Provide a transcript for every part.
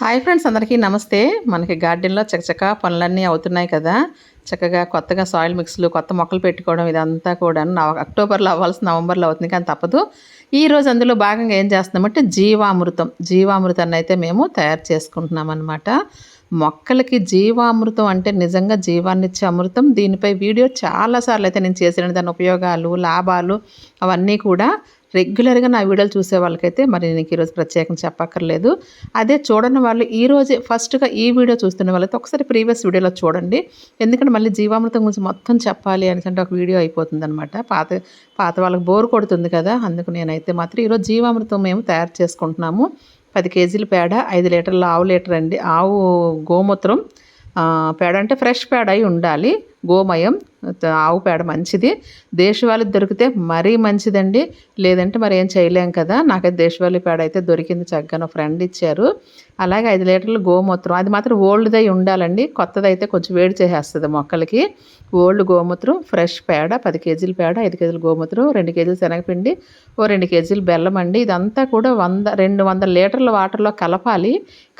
Hi friends అందరికీ నమస్తే. మనకి గార్డెన్లో చకచక పనులన్నీ అవుతున్నాయి కదా. చక్కగా కొత్తగా సాయిల్ మిక్స్లు కొత్త మొక్కలు పెట్టుకోవడం ఇదంతా కూడా అక్టోబర్లో అవ్వాల్సిన నవంబర్లో అవుతుంది కానీ తప్పదు. ఈ రోజు అందులో భాగంగా ఏం చేస్తున్నామంటే జీవామృతం. జీవామృతాన్ని అయితే మేము తయారు చేసుకుంటున్నాం అనమాట మొక్కలకి జీవామృతం అంటే నిజంగా జీవాన్నిచ్చే అమృతం. దీనిపై వీడియో చాలాసార్లు అయితే నేను చేసిన దాని ఉపయోగాలు లాభాలు అవన్నీ కూడా రెగ్యులర్గా నా వీడియోలు చూసే వాళ్ళకైతే మరి నేను ఈరోజు ప్రత్యేకం చెప్పక్కర్లేదు. అదే చూడని వాళ్ళు ఈ రోజే ఫస్ట్గా ఈ వీడియో చూస్తున్న వాళ్ళైతే ఒకసారి ప్రీవియస్ వీడియోలో చూడండి. ఎందుకంటే మళ్ళీ జీవామృతం గురించి మొత్తం చెప్పాలి అని అంటే ఒక వీడియో అయిపోతుంది అనమాట పాత పాత వాళ్ళకి బోర్ కొడుతుంది కదా అందుకు నేనైతే మాత్రం ఈరోజు జీవామృతం మేము తయారు చేసుకుంటున్నాము. పది కేజీల పేడ ఐదు లీటర్ల ఆవు లీటర్ అండి. ఆవు గోమూత్రం పేడ అంటే ఫ్రెష్ పేడ అయి ఉండాలి. గోమయం ఆవు పేడ మంచిది. దేశవాళీ దొరికితే మరీ మంచిదండి. లేదంటే మరి ఏం చేయలేం కదా. నాకైతే దేశవాళీ పేడ అయితే దొరికింది చక్కగా ఫ్రెండ్ ఇచ్చారు. అలాగే ఐదు లీటర్లు గోమూత్రం అది మాత్రం ఓల్డ్దై ఉండాలండి. కొత్తది అయితే కొంచెం వేడి చేసేస్తుంది మొక్కలకి. ఓల్డ్ గోమూత్రం ఫ్రెష్ పేడ పది కేజీల పేడ ఐదు కేజీల గోమూత్రం రెండు కేజీలు శనగపిండి ఓ రెండు కేజీలు బెల్లం అండి. ఇదంతా కూడా వంద రెండు వందల లీటర్ల వాటర్లో కలపాలి.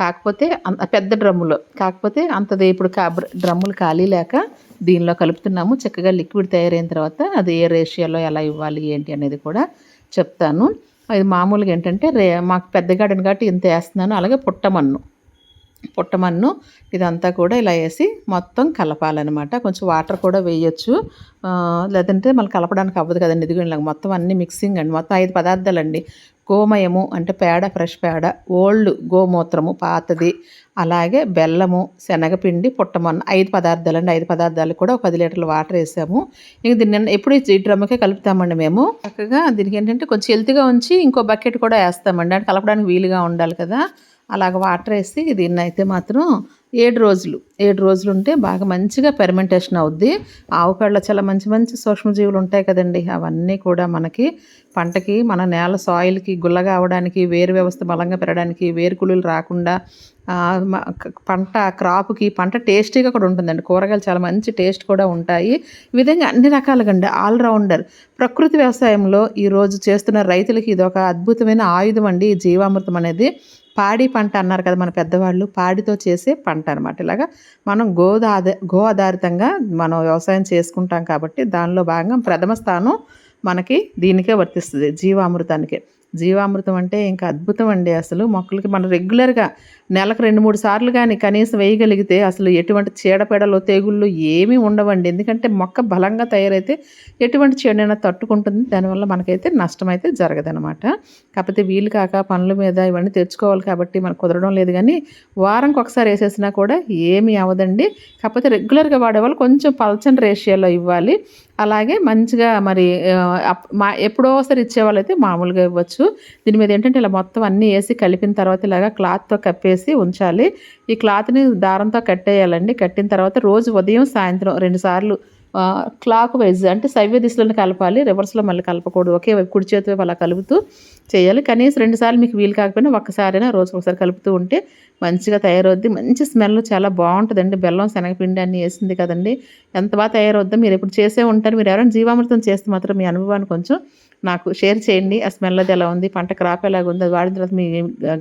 కాకపోతే అంత పెద్ద డ్రమ్ములో. కాకపోతే అంతది ఇప్పుడు కా డ్రమ్ములు ఖాళీ లేక దీనిలో కలుపుతున్నాము. చక్కగా లిక్విడ్ తయారైన తర్వాత అది ఏ రేషియోలో ఎలా ఇవ్వాలి ఏంటి అనేది కూడా చెప్తాను. అది మామూలుగా ఏంటంటే రే మాకు పెద్ద గార్డెన్ కాబట్టి ఇంత వేస్తున్నాను అలాగే పుట్టమన్ను. పుట్టమన్ను ఇదంతా కూడా ఇలా వేసి మొత్తం కలపాలన్నమాట. కొంచెం వాటర్ కూడా వేయచ్చు. లేదంటే మళ్ళీ కలపడానికి అవ్వదు కదండి. ఇదిగోండి మొత్తం అన్ని మిక్సింగ్ అండి. మొత్తం ఐదు పదార్థాలండి. గోమయము అంటే పేడ ఫ్రెష్ పేడ ఓల్డ్ గోమూత్రము పాతది అలాగే బెల్లము శనగపిండి పుట్టమన్ను ఐదు పదార్థాలండి. ఐదు పదార్థాలు కూడా ఒక పది లీటర్ల వాటర్ వేసాము. ఇంక దీన్ని ఎప్పుడు ఈ డ్రమ్కే కలుపుతామండి మేము. చక్కగా దీనికి ఏంటంటే కొంచెం హెల్త్గా ఉంచి ఇంకో బకెట్ కూడా వేస్తామండి. అంటే కలపడానికి వీలుగా ఉండాలి కదా. అలాగ వాటర్ వేసి దీన్ని అయితే మాత్రం ఏడు రోజులు. ఏడు రోజులు ఉంటే బాగా మంచిగా పెర్మెంటేషన్ అవుద్ది. ఆవు పేడలో చాలా మంచి మంచి సూక్ష్మజీవులు ఉంటాయి కదండి. అవన్నీ కూడా మనకి పంటకి మన నేల సాయిల్కి గుల్లగా అవడానికి వేరు వ్యవస్థ బలంగా పెరగడానికి వేరు వేరుకుళ్ళు రాకుండా పంట క్రాప్కి పంట టేస్టీగా కూడా ఉంటుందండి. కూరగాయలు చాలా మంచి టేస్ట్ కూడా ఉంటాయి. ఈ విధంగా అన్ని రకాలుగా అండి ఆల్రౌండర్ ప్రకృతి వ్యవసాయంలో ఈరోజు చేస్తున్న రైతులకి ఇది ఒక అద్భుతమైన ఆయుధం అండి. ఈ జీవామృతం అనేది. పాడి పంట అన్నారు కదా మన పెద్దవాళ్ళు పాడితో చేసే పంట అనమాట ఇలాగా మనం గోదా గో ఆధారితంగా మనం వ్యవసాయం చేసుకుంటాం కాబట్టి దానిలో భాగంగా ప్రథమ స్థానం మనకి దీనికే వర్తిస్తుంది జీవామృతానికే. జీవామృతం అంటే ఇంకా అద్భుతం అండి అసలు. మొక్కలకి మనం రెగ్యులర్గా నెలకు రెండు మూడు సార్లు కానీ కనీసం వేయగలిగితే అసలు ఎటువంటి చీడపీడలు తెగుళ్ళు ఏమీ ఉండవండి. ఎందుకంటే మొక్క బలంగా తయారైతే ఎటువంటి చీడైనా తట్టుకుంటుంది. దానివల్ల మనకైతే నష్టం అయితే జరగదనమాట కాకపోతే వీలు కాక పనుల మీద ఇవన్నీ తెచ్చుకోవాలి కాబట్టి మనకు కుదరడం లేదు కానీ వారంకి ఒకసారి వేసేసినా కూడా ఏమీ అవ్వదండి. కాకపోతే రెగ్యులర్గా వాడేవాళ్ళు కొంచెం పల్చని రేషియోలో ఇవ్వాలి. అలాగే మంచిగా మరి అప్- మా ఎప్పుడో ఒకసారి ఇచ్చేవాళ్ళైతే మామూలుగా ఇవ్వచ్చు. దీని మీద ఏంటంటే ఇలా మొత్తం అన్నీ వేసి కలిపిన తర్వాత ఇలాగా క్లాత్తో కప్పేసి ఉంచాలి. ఈ క్లాత్ని దారంతో కట్టేయాలండి. కట్టిన తర్వాత రోజు ఉదయం సాయంత్రం రెండు సార్లు క్లాక్ వైజ్ అంటే సవ్య దిశలను కలపాలి. రివర్స్లో మళ్ళీ కలపకూడదు. ఒకే వైపు కుడి చేతి వైపు అలా కలుపుతూ చేయాలి. కనీసం రెండుసార్లు మీకు వీలు కాకపోయినా ఒక్కసారైనా రోజు ఒకసారి కలుపుతూ ఉంటే మంచిగా తయారవుద్ది. మంచి స్మెల్ చాలా బాగుంటుందండి. బెల్లం శనగపిండి అన్నీ వేసింది కదండి. ఎంత బాగా తయారవుద్దో మీరు ఇప్పుడు చేసే ఉంటారు. మీరు ఎవరైనా జీవామృతం చేస్తే మాత్రం మీ అనుభవాన్ని కొంచెం నాకు షేర్ చేయండి. ఆ స్మెల్ అది ఎలా ఉంది? పంట క్రాప్ ఎలాగ ఉంది అది వాడిన తర్వాత మీ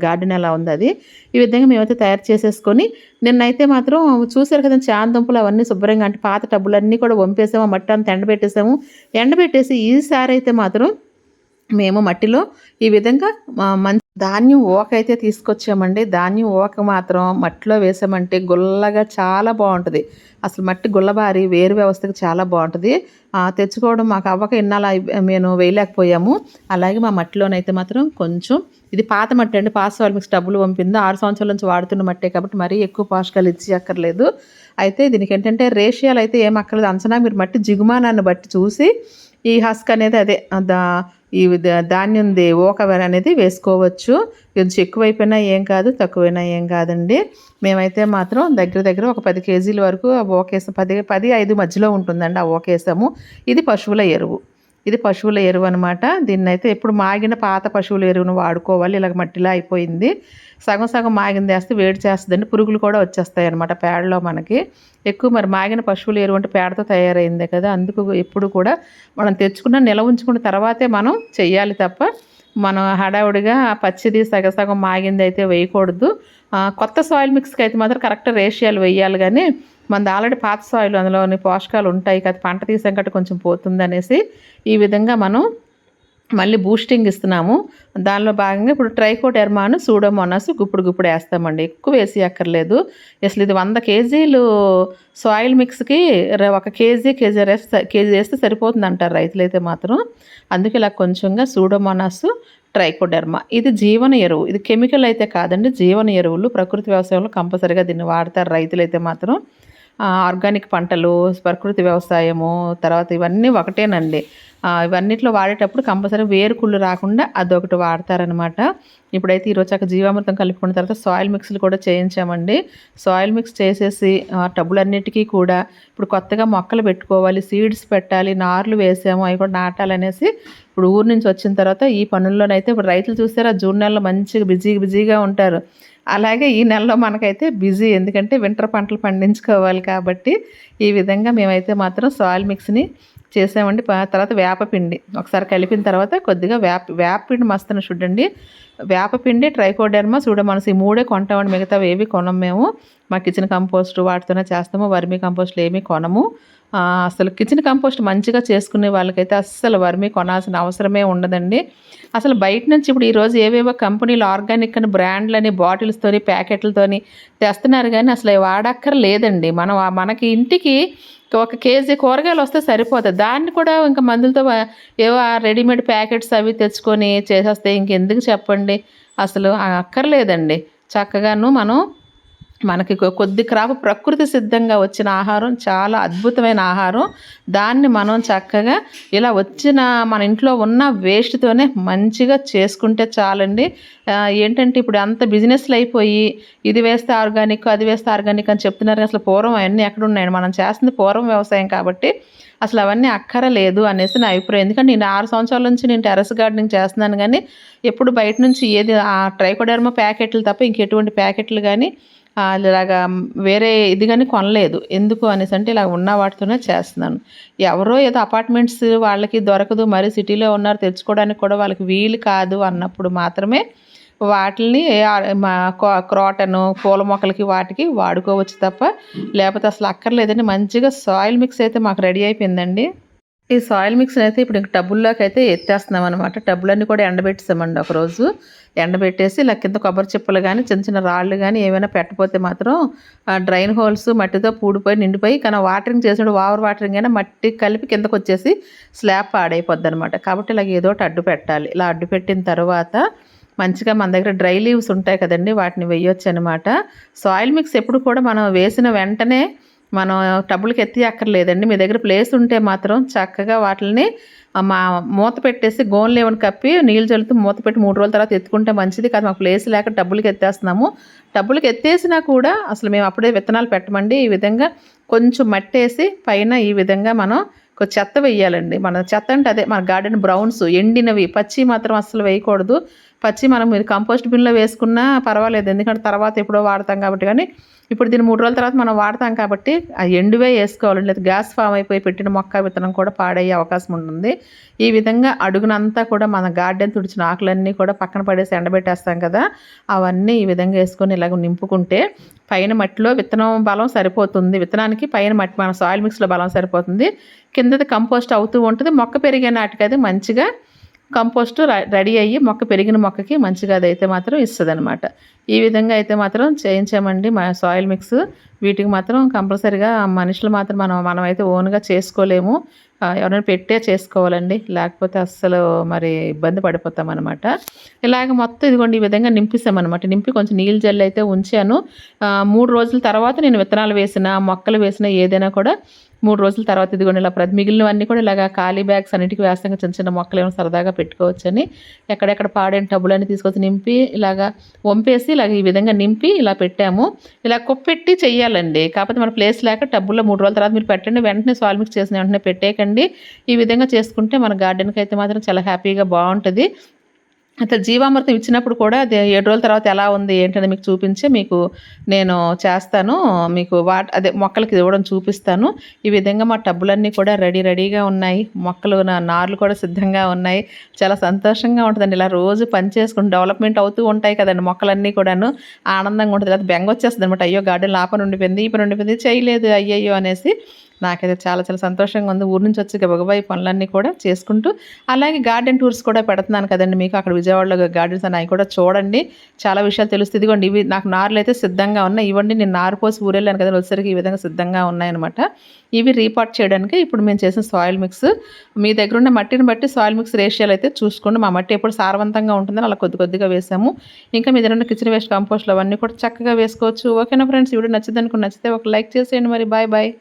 గార్డెన్ ఎలా ఉంది? అది ఈ విధంగా మేమైతే తయారు చేసేసుకొని నిన్నైతే మాత్రం చూసారు కదా చాందంపులు అవన్నీ శుభ్రంగా అంటే పాత టబ్బులన్నీ కూడా వంపేసాము. మట్టి అంతా ఎండబెట్టేసాము. ఎండబెట్టేసి ఈసారి అయితే మాత్రం మేము మట్టిలో ఈ విధంగా మంచి ధాన్యం ఓక అయితే తీసుకొచ్చామండి. ధాన్యం ఓక మాత్రం మట్టిలో వేసామంటే గుల్లగా చాలా బాగుంటుంది. అసలు మట్టి గుల్లబారి వేరు వ్యవస్థకి చాలా బాగుంటుంది. తెచ్చుకోవడం మాకు అవ్వక ఇన్నాళ్ళ మేము వేయలేకపోయాము. అలాగే మా మట్టిలోనైతే మాత్రం కొంచెం ఇది పాత మట్టి అండి. పాత సాయిల్ డబ్బులు పంపింది. ఆరు సంవత్సరాల నుంచి వాడుతున్న మట్టే కాబట్టి మరీ ఎక్కువ పోషకాలు ఇచ్చి అక్కర్లేదు అయితే దీనికి ఏంటంటే రేషియాలు అయితే ఏం అక్కర్లేదు. అంచనా మీరు మట్టి జిగుమానాన్ని బట్టి చూసి ఈ హస్క్ అనేది అదే దా ఈ ధాన్యం ధాన్యంది అనేది వేసుకోవచ్చు. కొంచెం ఎక్కువైపోయినా ఏం కాదు తక్కువైనా ఏం కాదండి. మేమైతే మాత్రం దగ్గర దగ్గర ఒక పది కేజీల వరకు ఆ ఓకేసాం పది పది ఐదు మధ్యలో ఉంటుందండి ఆ ఓకేసాము. ఇది పశువుల ఎరువు. ఇది పశువుల ఎరువు అనమాట దీన్ని అయితే ఎప్పుడు మాగిన పాత పశువుల ఎరువును వాడుకోవాలి. ఇలాగ మట్టిలా అయిపోయింది. సగం సగం మాగింది వేస్తే వేడి చేస్తుందండి. పురుగులు కూడా వచ్చేస్తాయి అనమాట పేడలో మనకి. ఎక్కువ మరి మాగిన పశువుల ఎరువు అంటే పేడతో తయారైందే కదా. అందుకు ఎప్పుడు కూడా మనం తెచ్చుకున్న నిల ఉంచుకున్న తర్వాతే మనం చెయ్యాలి తప్ప మనం హడావుడిగా పచ్చిది సగం సగం మాగింది అయితే వేయకూడదు కొత్త సాయిల్ మిక్స్కి అయితే మాత్రం కరెక్ట్ రేషియాలు వేయాలి కానీ మనది ఆల్రెడీ పాత సాయిల్ అందులోని పోషకాలు ఉంటాయి కదా పంట తీసాం కట్టి కొంచెం పోతుంది అనేసి ఈ విధంగా మనం మళ్ళీ బూస్టింగ్ ఇస్తున్నాము. దానిలో భాగంగా ఇప్పుడు ట్రైకోడెర్మాను సూడోమోనాస్ గుప్పుడు గుప్పుడు వేస్తామండి. ఎక్కువ వేసి అక్కర్లేదు. అసలు ఇది వంద కేజీలు సాయిల్ మిక్స్కి ఒక కేజీ కేజీ వేస్తే కేజీ వేస్తే సరిపోతుంది అంటారు రైతులైతే మాత్రం. అందుకే ఇలా కొంచెంగా సూడోమోనాస్ ట్రైకోడెర్మా ఇది జీవన ఎరువు. ఇది కెమికల్ అయితే కాదండి జీవన ఎరువులు ప్రకృతి వ్యవసాయంలో కంపల్సరిగా దీన్ని వాడతారు రైతులైతే మాత్రం. ఆర్గానిక్ పంటలు ప్రకృతి వ్యవసాయము తర్వాత ఇవన్నీ ఒకటేనండి. ఇవన్నిట్లో వాడేటప్పుడు కంపల్సరీ వేరుకుళ్ళు రాకుండా అదొకటి వాడతారనమాట. ఇప్పుడైతే ఈరోజు అక్కడ జీవామృతం కలుపుకున్న తర్వాత సాయిల్ మిక్స్లు కూడా చేయించామండి. సాయిల్ మిక్స్ చేసేసి టబ్బులన్నిటికీ కూడా ఇప్పుడు కొత్తగా మొక్కలు పెట్టుకోవాలి సీడ్స్ పెట్టాలి నార్లు వేసాము అవి కూడా నాటాలనేసి ఇప్పుడు ఊరు నుంచి వచ్చిన తర్వాత ఈ పనుల్లోనైతే ఇప్పుడు రైతులు చూస్తారా జూన్ నెలలో మంచిగా బిజీ బిజీగా ఉంటారు. అలాగే ఈ నెలలో మనకైతే బిజీ ఎందుకంటే వింటర్ పంటలు పండించుకోవాలి కాబట్టి ఈ విధంగా మేమైతే మాత్రం సాయిల్ మిక్స్ని చేసామండి. తర్వాత వేపపిండి. ఒకసారి కలిపిన తర్వాత కొద్దిగా వేప వేపపిండి మస్తున్న చూడండి. వేపపిండి ట్రైకోడెర్మా సూడోమోనాస్ ఈ మూడే కొంటామండి. మిగతా ఏవి కొనం మేము. మా కిచెన్ కంపోస్ట్ వాటితోనే చేస్తాము. వర్మీ కంపోస్ట్లు ఏమీ కొనము. అసలు కిచెన్ కంపోస్ట్ మంచిగా చేసుకునే వాళ్ళకైతే అస్సలు వర్మీ కొనాల్సిన అవసరమే ఉండదండి. అసలు బయట నుంచి ఇప్పుడు ఈరోజు ఏవేవో కంపెనీలు ఆర్గానిక్ అని బ్రాండ్లని బాటిల్స్తోని ప్యాకెట్లతోని తెస్తున్నారు కానీ అసలు వాడక్కర వాడక్కర్లేదండి. మనం మనకి ఇంటికి ఒక కేజీ కూరగాయలు వస్తే సరిపోతుంది దాన్ని కూడా ఇంకా మందులతో ఏవో రెడీమేడ్ ప్యాకెట్స్ అవి తెచ్చుకొని చేసేస్తే ఇంకెందుకు చెప్పండి? అసలు అక్కర్లేదండి. చక్కగాను మనం మనకి కొద్ది క్రాప్ ప్రకృతి సిద్ధంగా వచ్చిన ఆహారం చాలా అద్భుతమైన ఆహారం. దాన్ని మనం చక్కగా ఇలా వచ్చిన మన ఇంట్లో ఉన్న వేస్ట్తోనే మంచిగా చేసుకుంటే చాలండి. ఏంటంటే ఇప్పుడు అంత బిజినెస్లు అయిపోయి ఇది వేస్తే ఆర్గానిక్ అది వేస్తే ఆర్గానిక్ అని చెప్తున్నారు అసలు పూర్వం అవన్నీ ఎక్కడ ఉన్నాయండి మనం చేస్తుంది పూర్వం వ్యవసాయం కాబట్టి అసలు అవన్నీ అక్కరలేదు అనేసి నా అభిప్రాయం. ఎందుకంటే నేను ఆరు సంవత్సరాల నుంచి నేను టెరస్ గార్డెనింగ్ చేస్తున్నాను కానీ ఎప్పుడు బయట నుంచి ఏది ఆ ట్రైకోడర్మా ప్యాకెట్లు తప్ప ఇంకెటువంటి ప్యాకెట్లు కానీ ఇలాగా వేరే ఇది కానీ కొనలేదు. ఎందుకు అనేసి అంటే ఇలా ఉన్న వాటితోనే చేస్తున్నాను. ఎవరో ఏదో అపార్ట్మెంట్స్ వాళ్ళకి దొరకదు మరి సిటీలో ఉన్నారు తెచ్చుకోవడానికి కూడా వాళ్ళకి వీలు కాదు అన్నప్పుడు మాత్రమే వాటిని మా క్రోటను పూల మొక్కలకి వాటికి వాడుకోవచ్చు తప్ప లేకపోతే అసలు అక్కర్లేదని మంచిగా సాయిల్ మిక్స్ అయితే మాకు రెడీ అయిపోయిందండి. ఈ సాయిల్ మిక్స్ అయితే ఇప్పుడు ఇంక టబ్బుల్లోకి అయితే ఎత్తేస్తున్నాం అనమాట టబ్బులన్నీ కూడా ఎండబెట్టేసామండి ఒకరోజు. ఎండబెట్టేసి ఇలా కింద కొబ్బరి చిప్పలు కానీ చిన్న చిన్న రాళ్ళు కానీ ఏమైనా పెట్టకపోతే మాత్రం డ్రైన్ హోల్స్ మట్టితో పూడిపోయి నిండిపోయి కానీ వాటరింగ్ చేసినప్పుడు వావర్ వాటరింగ్ అయినా మట్టి కలిపి కిందకు వచ్చేసి స్లాబ్ పాడైపోద్ది అనమాట కాబట్టి ఇలా ఏదో ఒకటి అడ్డు పెట్టాలి. ఇలా అడ్డు పెట్టిన తర్వాత మంచిగా మన దగ్గర డ్రై లీవ్స్ ఉంటాయి కదండి వాటిని వేయొచ్చు అనమాట సాయిల్ మిక్స్ ఎప్పుడు కూడా మనం వేసిన వెంటనే మనం టబ్బులకి ఎత్తి అక్కర్లేదండి. మీ దగ్గర ప్లేస్ ఉంటే మాత్రం చక్కగా వాటిని మా మూత పెట్టేసి గోన్లు ఏమైనా కప్పి నీళ్ళు చల్లుతూ మూత పెట్టి మూడు రోజుల తర్వాత ఎత్తుకుంటే మంచిది కాదు. మాకు ప్లేస్ లేక డబ్బులకి ఎత్తేస్తున్నాము. డబ్బులకి ఎత్తేసినా కూడా అసలు మేము అప్పుడే విత్తనాలు పెట్టమండి. ఈ విధంగా కొంచెం మట్టేసి పైన ఈ విధంగా మనం కొంచెం చెత్త వేయాలండి. మన చెత్త అంటే అదే మన గార్డెన్ బ్రౌన్స్ ఎండినవి పచ్చి మాత్రం అస్సలు వేయకూడదు. పచ్చి మనం మీరు కంపోస్ట్ బిన్లో వేసుకున్నా పర్వాలేదు. ఎందుకంటే తర్వాత ఎప్పుడో వాడతాం కాబట్టి. కానీ ఇప్పుడు దీన్ని మూడు రోజుల తర్వాత మనం వాడతాం కాబట్టి ఆ ఎండువే వేసుకోవాలండి లేదా గ్యాస్ ఫామ్ అయిపోయి పెట్టిన మొక్క విత్తనం కూడా పాడయ్యే అవకాశం ఉంటుంది. ఈ విధంగా అడుగునంతా కూడా మన గార్డెన్ తుడిచిన ఆకులన్నీ కూడా పక్కన పడేసి ఎండబెట్టేస్తాం కదా. అవన్నీ ఈ విధంగా వేసుకొని ఇలాగ నింపుకుంటే పైన మట్టిలో విత్తనం బలం సరిపోతుంది. విత్తనానికి పైన మట్టి మన సాయిల్ మిక్స్లో బలం సరిపోతుంది. కిందది కంపోస్ట్ అవుతూ ఉంటుంది. మొక్క పెరిగే నాటికి అది మంచిగా కంపోస్ట్ రెడీ అయ్యి మొక్క పెరిగిన మొక్కకి మంచిగా అదైతే మాత్రం ఇస్తుంది అనమాట ఈ విధంగా అయితే మాత్రం చేయించామండి మా సాయిల్ మిక్స్. వీటికి మాత్రం కంపల్సరిగా మనుషులు మాత్రం మనం మనమైతే ఓన్గా చేసుకోలేము. ఎవరైనా పెట్టే చేసుకోవాలండి. లేకపోతే అస్సలు మరి ఇబ్బంది పడిపోతాం అనమాట ఇలాగ మొత్తం ఇదిగోండి ఈ విధంగా నింపిస్తామన్నమాట నింపి కొంచెం నీళ్ళు జల్లు అయితే ఉంచాను. మూడు రోజుల తర్వాత నేను విత్తనాలు వేసిన మొక్కలు వేసిన ఏదైనా కూడా మూడు రోజుల తర్వాత ఇదిగోండి ఇలా ప్రతి మిగిలినవన్నీ కూడా ఇలాగ ఖాళీ బ్యాగ్స్ అన్నిటికీ వ్యాసంగా చిన్న చిన్న మొక్కలు ఏమైనా సరదాగా పెట్టుకోవచ్చని. ఎక్కడెక్కడ పాడైన టబ్బులన్నీ తీసుకొచ్చి నింపి ఇలాగా వంపేసి ఇలాగ ఈ విధంగా నింపి ఇలా పెట్టాము. ఇలా కుప్పెట్టి చెయ్యాలండి. కాకపోతే మన ప్లేస్ లేక టబ్బుల్లో మూడు రోజుల తర్వాత మీరు పెట్టండి. వెంటనే సాల్ మిక్స్ చేసిన వెంటనే పెట్టేయకండి. ఈ విధంగా చేసుకుంటే మన గార్డెన్కి అయితే మాత్రం చాలా హ్యాపీగా బాగుంటుంది. అసలు జీవామృతం ఇచ్చినప్పుడు కూడా అది ఏడు రోజుల తర్వాత ఎలా ఉంది ఏంటనేది మీకు చూపించి మీకు నేను చేస్తాను. మీకు వాట్ అదే మొక్కలకి ఇవ్వడం చూపిస్తాను. ఈ విధంగా మా టబ్బులన్నీ కూడా రెడీ రెడీగా ఉన్నాయి. మొక్కలు నా నార్లు కూడా సిద్ధంగా ఉన్నాయి. చాలా సంతోషంగా ఉంటుందండి. ఇలా రోజు పని చేసుకుని డెవలప్మెంట్ అవుతూ ఉంటాయి కదండి మొక్కలన్నీ కూడాను. ఆనందంగా ఉంటుంది. లేకపోతే బెంగ వచ్చేస్తుంది అనమాట అయ్యో గార్డెన్ ఆ ఉండిపోయింది ఈ పని ఉండిపోయింది చేయలేదు అయ్యయ్యో అనేసి. నాకైతే చాలా చాలా సంతోషంగా ఉంది. ఊరి నుంచి వచ్చి గబగబా ఈ పనులన్నీ కూడా చేసుకుంటూ అలాగే గార్డెన్ టూర్స్ కూడా పెడుతున్నాను కదండి మీకు. అక్కడ విజయవాడలో గార్డెన్స్ అని అవి కూడా చూడండి. చాలా విషయాలు తెలుస్తుంది. ఇదిగోండి ఇవి నాకు నార్లు అయితే సిద్ధంగా ఉన్నాయి. ఇవ్వండి నేను నారు పోసి ఊరెళ్ళాను కదా వచ్చేసరికి ఈ విధంగా సిద్ధంగా ఉన్నాయన్నమాట. ఇవి రీపాట్ చేయడానికి ఇప్పుడు మేము చేసిన సాయిల్ మిక్స్. మీ దగ్గర ఉన్న మట్టిని బట్టి సాయిల్ మిక్స్ రేషియాలు అయితే చూసుకోండి. మా మట్టి ఎప్పుడు సారవంతంగా ఉంటుందని అలా కొద్ది కొద్దిగా వేసాము. ఇంకా మీ దగ్గర ఉన్న కిచెన్ వేస్ట్ కంపోస్ట్లు అవన్నీ కూడా చక్కగా వేసుకోవచ్చు. ఓకేనా ఫ్రెండ్స్? ఇవి వీడియో నచ్చింది నచ్చితే ఒక లైక్ చేసేయండి మరి. Bye bye.